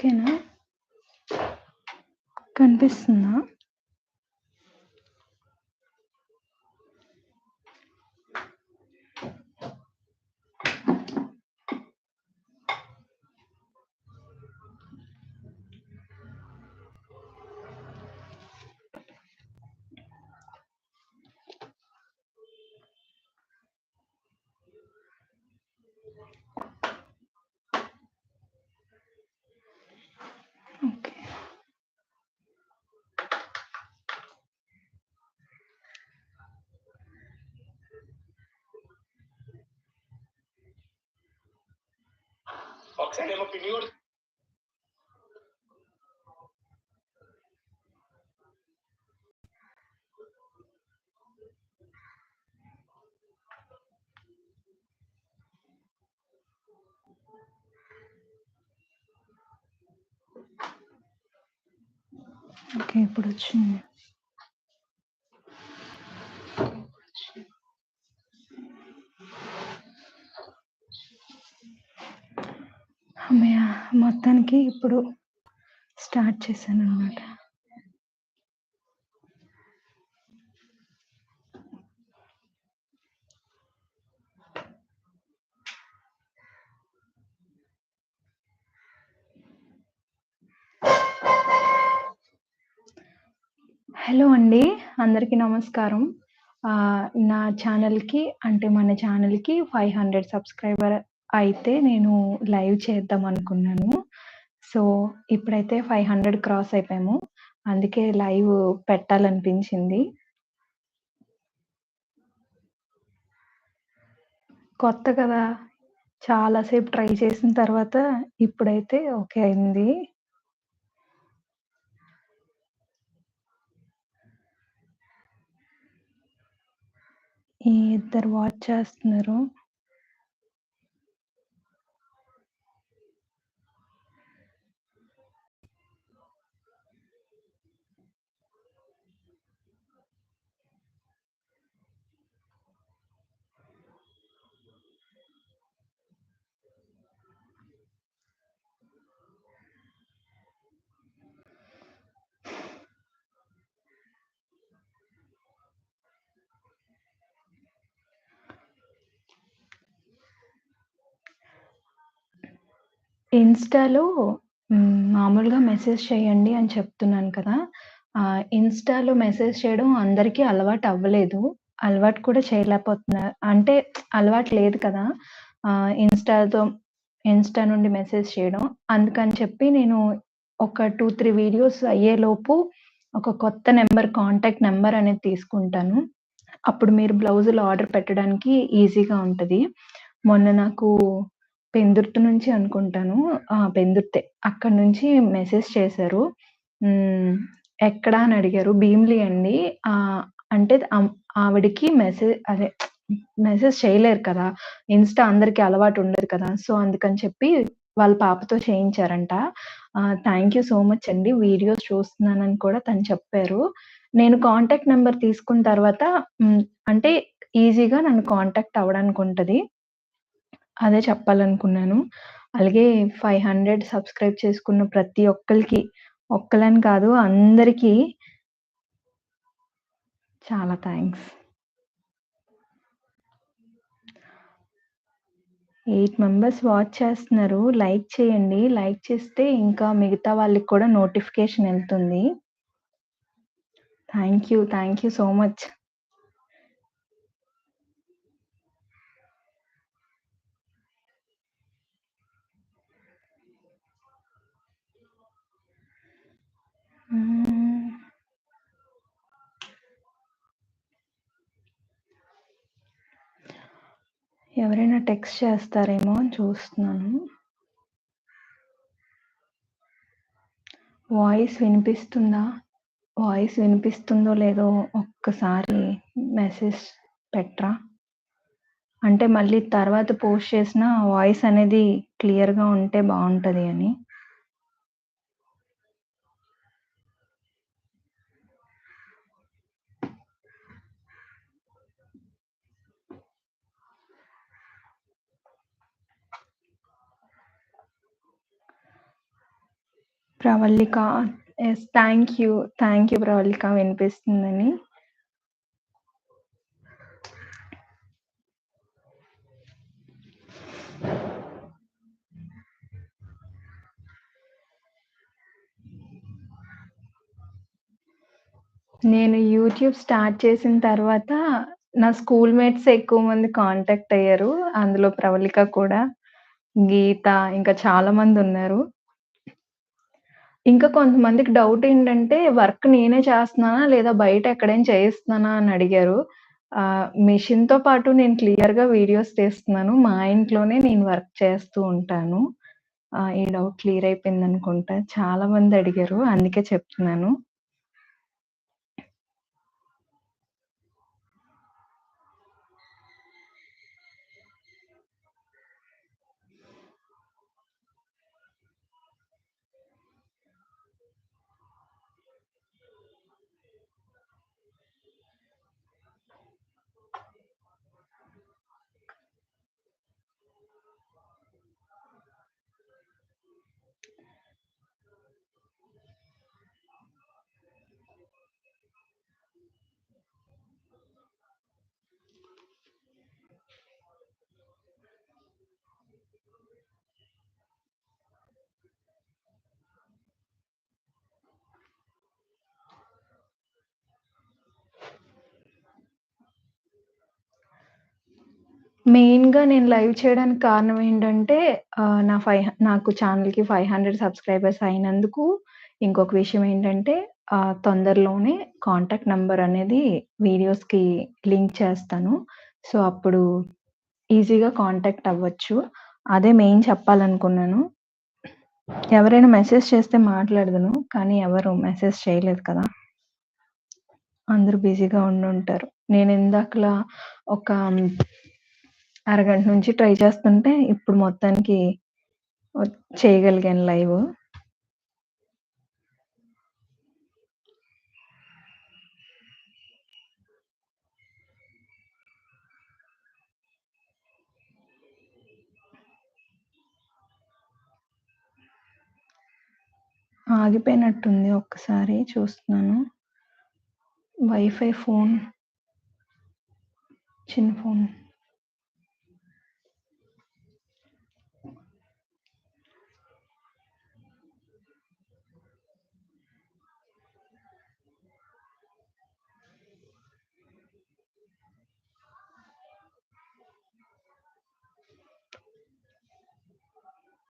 ఓకేనా? కనిపిస్తుందా? ఓకే. ఒకసారేమో పిన్ని కూడా ఓకే. ఇప్పుడొచ్చింది. మొత్తానికి ఇప్పుడు స్టార్ట్ చేశాను అనమాట హలో అండి. అందరికీ నమస్కారం. నా ఛానల్కి అంటే మన ఛానల్కి ఫైవ్ హండ్రెడ్ సబ్స్క్రైబర్ అయితే నేను లైవ్ చేద్దాం అనుకున్నాను. సో, ఇప్పుడైతే 500 క్రాస్ అయిపోయాము. అందుకే లైవ్ పెట్టాలనిపించింది. కొత్త కదా! చాలాసేపు ట్రై చేసిన తర్వాత ఇప్పుడైతే ఓకే అయింది. ఈ ఇద్దరు వాచ్ చేస్తున్నారు. ఇన్‌స్టాలో హ్మ్. మామూలుగా మెసేజ్ చేయండి అని చెప్తున్నాను కదా! ఆహ్, ఇన్‌స్టాలో మెసేజ్ చేయడం అందరికీ అలవాటు అవ్వలేదు. అలవాటు కూడా చేయలేకపోతున్నారు. అంటే అలవాటు లేదు కదా! ఆహ్, ఇన్‌స్టాతో ఇన్‌స్టా నుండి మెసేజ్ చేయడం. అందుకని చెప్పి నేను ఒక 2, 3 వీడియోస్ అయ్యేలోపు ఒక కొత్త నంబర్ కాంటాక్ట్ నంబర్ అనేది తీసుకుంటాను. అప్పుడు మీరు బ్లౌజులు ఆర్డర్ పెట్టడానికి ఈజీగా ఉంటది. మొన్న నాకు పెందుర్తి నుంచి అనుకుంటాను. ఆ! పెందుర్తే. అక్కడి నుంచి మెసేజ్ చేశారు. హ్మ్. ఎక్కడ అని అడిగారు. భీమిలి అండి. ఆహ్, అంటే అం ఆవిడకి మెసేజ్ అదే మెసేజ్ చేయలేరు కదా! ఇన్‌స్టా అందరికి అలవాటు ఉండదు కదా! సో, అందుకని చెప్పి వాళ్ళ పాపతో చేయించారంట. ఆహ్, యూ సో మచ్ అండి. వీడియోస్ చూస్తున్నానని కూడా తను చెప్పారు. నేను కాంటాక్ట్ నంబర్ తీసుకున్న తర్వాత హ్మ్. అంటే ఈజీగా నన్ను కాంటాక్ట్ అవ్వడానికి ఉంటది. అదే చెప్పాలనుకున్నాను. అలాగే 500 సబ్స్క్రైబ్ చేసుకున్న ప్రతి ఒక్కళ్ళకి, ఒక్కళ్ళని కాదు అందరికీ చాలా థాంక్స్. 8 మెంబర్స్ వాచ్ చేస్తున్నారు. లైక్ చేయండి. లైక్ చేస్తే ఇంకా మిగతా వాళ్ళకి కూడా notification ఎళ్తుంది. Thank you. Thank you so much. ఎవరైనా టెక్స్ట్ చేస్తారేమో అని చూస్తున్నాను. వాయిస్ వినిపిస్తుందా? వాయిస్ వినిపిస్తుందో లేదో ఒక్కసారి మెసేజ్ పెట్టరా? అంటే మళ్ళీ తర్వాత పోస్ట్ చేసిన వాయిస్ అనేది క్లియర్‌గా ఉంటే బాగుంటుంది అని. Pravallika. Yes thank you. Thank you Pravallika వినిపిస్తుందని. నేను యూట్యూబ్ స్టార్ట్ చేసిన తర్వాత నా స్కూల్ మేట్స్ ఎక్కువ మంది కాంటాక్ట్ అయ్యారు. అందులో ప్రవళిక కూడా, గీత ఇంకా చాలా మందున్నారు. ఇంకా కొంతమందికి డౌట్ ఏంటంటే వర్క్ నేనే చేస్తున్నానా? లేదా బయట ఎక్కడైనా చేయిస్తున్నానా? అని అడిగారు. ఆహ్, మెషిన్‌తో పాటు నేను క్లియర్‌గా వీడియోస్ తీస్తున్నాను. మా ఇంట్లోనే నేను వర్క్ చేస్తూ ఉంటాను. ఆహ్, ఈ డౌట్ క్లియర్ అయిపోయిందనుకుంటా. చాలా మంది అడిగారు. అందుకే చెప్తున్నాను. మెయిన్‌గా నేను లైవ్ చేయడానికి కారణం ఏంటంటే ఆహ్, నా ఫైవ్ హ నాకు ఛానెల్‌కి 500 సబ్స్క్రైబర్స్ అయినందుకు. ఇంకొక విషయం ఏంటంటే ఆహ్, తొందరలోనే కాంటాక్ట్ నంబర్ అనేది వీడియోస్‌కి లింక్ చేస్తాను. సో, అప్పుడు ఈజీగా కాంటాక్ట్ అవ్వచ్చు. అదే మెయిన్ చెప్పాలనుకున్నాను. ఎవరైనా మెసేజ్ చేస్తే మాట్లాడదును. కానీ ఎవరు మెసేజ్ చేయలేదు కదా! అందరూ బిజీగా ఉండుంటారు. నేను ఇందాకలా ఒక అరగంట నుంచి ట్రై చేస్తుంటే ఇప్పుడు మొత్తానికి చేయగలిగాను లైవ్. ఆగిపోయినట్టుంది. ఒక్కసారి చూస్తున్నాను. వైఫై ఫోన్ చిన్న ఫోన్.